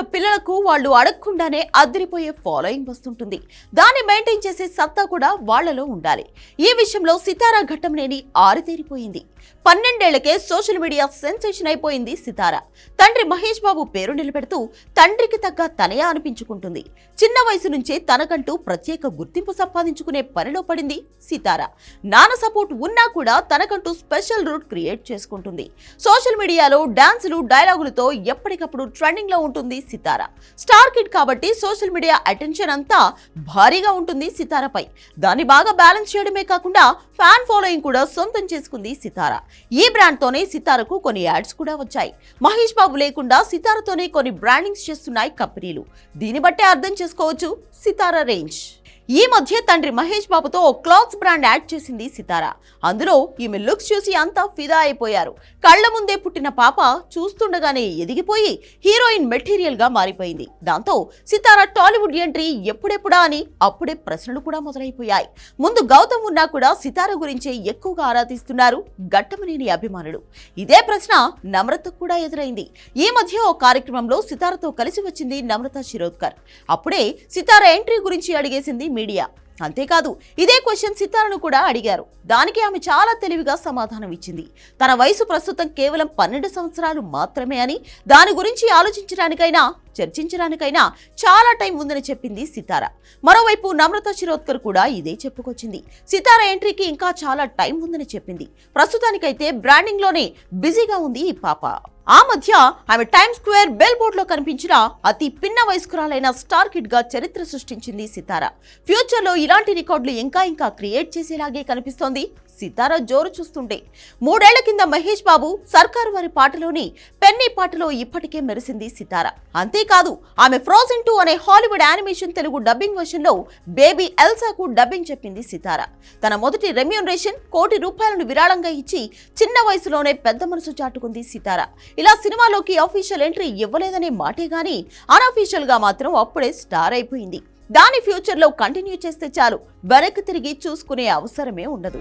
వాళ్ళ పిల్లలకు వాళ్ళు అడగకుండానే అదిరిపోయే ఫాలోయింగ్ వస్తుంటుంది దాన్ని మెయింటైన్ చేసే సత్తా కూడా వాళ్ళలో ఉండాలి. ఈ విషయంలో సితారా ఘట్టంనేని ఆరితేరిపోయింది. పన్నెండేళ్ళకే సోషల్ మీడియా సెన్సేషన్ అయిపోయింది సితారా. తండ్రి మహేష్ బాబు పేరు నిలబెడుతూ తండ్రికి తగ్గ తనయా అనిపించుకుంటుంది. చిన్న వయసు నుంచే తనకంటూ ప్రత్యేక గుర్తింపు సంపాదించుకునే పనిలో పడింది సితారా. నాన్న సపోర్ట్ ఉన్నా కూడా తనకంటూ స్పెషల్ రూట్ క్రియేట్ చేసుకుంటుంది. సోషల్ మీడియాలో డాన్సులు డైలాగులతో ఎప్పటికప్పుడు ట్రెండింగ్లో ఉంటుంది సితార. స్టార్ కిడ్ కాబట్టి సోషల్ మీడియా అటెన్షన్ అంతా భారీగా ఉంటుంది సితారపై. దాన్ని బాగా బ్యాలెన్స్ చేయడమే కాకుండా ఫ్యాన్ ఫాలోయింగ్ కూడా సొంతం చేసుకుంది సితారా. ఈ బ్రాండ్తోనే సితారకు కొన్ని యాడ్స్ కూడా వచ్చాయి. మహేష్ బాబు లేకుండా సితారతోనే కొన్ని బ్రాండింగ్స్ చేస్తున్నాయి కంపెనీలు. దీన్ని బట్టే అర్థం చేసుకోవచ్చు సితారా రేంజ్. ఈ మధ్య తండ్రి మహేష్ బాబుతో ఓ క్లాత్స్ బ్రాండ్ యాడ్ చేసింది సితారా. అందులో ఈమె లుక్స్ చూసి అంతా ఫిదా అయిపోయారు. కళ్ళ ముందే పుట్టిన పాప చూస్తుండగానే ఎదిగిపోయి హీరోయిన్ మెటీరియల్గా మారిపోయింది. దాంతో సితారా టాలీవుడ్ ఎంట్రీ ఎప్పుడెప్పుడా అని అప్పుడే ప్రశ్నలు కూడా మొదలైపోయాయి. ముందు గౌతమ్ ఉన్నా కూడా సితార గురించే ఎక్కువగా ఆరాధిస్తున్నారు గట్టమనేని అభిమానులు. ఇదే ప్రశ్న నమ్రతకు కూడా ఎదురైంది. ఈ మధ్య ఓ కార్యక్రమంలో సితారతో కలిసి వచ్చింది నమ్రత శిరోద్కర్. అప్పుడే సితార ఎంట్రీ గురించి అడిగేసింది మీడియా. అంతేకాదు ఇదే క్వశ్చన్ సితారను కూడా అడిగారు. దానికి ఆమె చాలా తెలివిగా సమాధానం ఇచ్చింది. తన వయసు ప్రస్తుతం కేవలం పన్నెండు సంవత్సరాలు మాత్రమే అని దాని గురించి ఆలోచించడానికైనా చర్చించడానికైనా చాలా టైం ఉందని చెప్పింది సితార. మరోవైపు నమ్రత శిరోద్కర్ కూడా ఇదే చెప్పుకొచ్చింది. సితార ఎంట్రీకి ఇంకా చాలా టైం ఉందని చెప్పింది. ప్రస్తుతానికైతే బ్రాండింగ్లోనే బిజీగా ఉంది ఈ పాప. ఆ మధ్య ఆమె టైమ్ స్క్వేర్ బెల్ బోర్డ్లో కనిపించిన అతి పిన్న వయస్కురాలైన స్టార్ కిడ్గా చరిత్ర సృష్టించింది సితార. ఫ్యూచర్లో ఇలాంటి రికార్డులు ఇంకా ఇంకా క్రియేట్ చేసేలాగే కనిపిస్తోంది సితార జోరు చూస్తుంటే. మూడేళ్ళ కింద మహేష్ బాబు సర్కారు వారి పాటలోని పెన్నీ పాటలో ఇప్పటికే మెరిసింది సితార. అంతేకాదు ఆమె ఫ్రోజన్ టూ అనే హాలీవుడ్ యానిమేషన్ తెలుగు డబ్బింగ్ వర్షన్లో బేబీ ఎల్సాకు డబ్బింగ్ చెప్పింది సితార. తన మొదటి రెమ్యూనరేషన్ కోటి రూపాయలను విరాళంగా ఇచ్చి చిన్న వయసులోనే పెద్ద మనసు చాటుకుంది సితార. ఇలా సినిమాలోకి అఫీషియల్ ఎంట్రీ ఇవ్వలేదనే మాటే గాని అన్అఫీషియల్గా మాత్రం అప్పుడే స్టార్ అయిపోయింది. దాని ఫ్యూచర్లో కంటిన్యూ చేస్తే చాలు వెనక్కి తిరిగి చూసుకునే అవసరమే ఉండదు.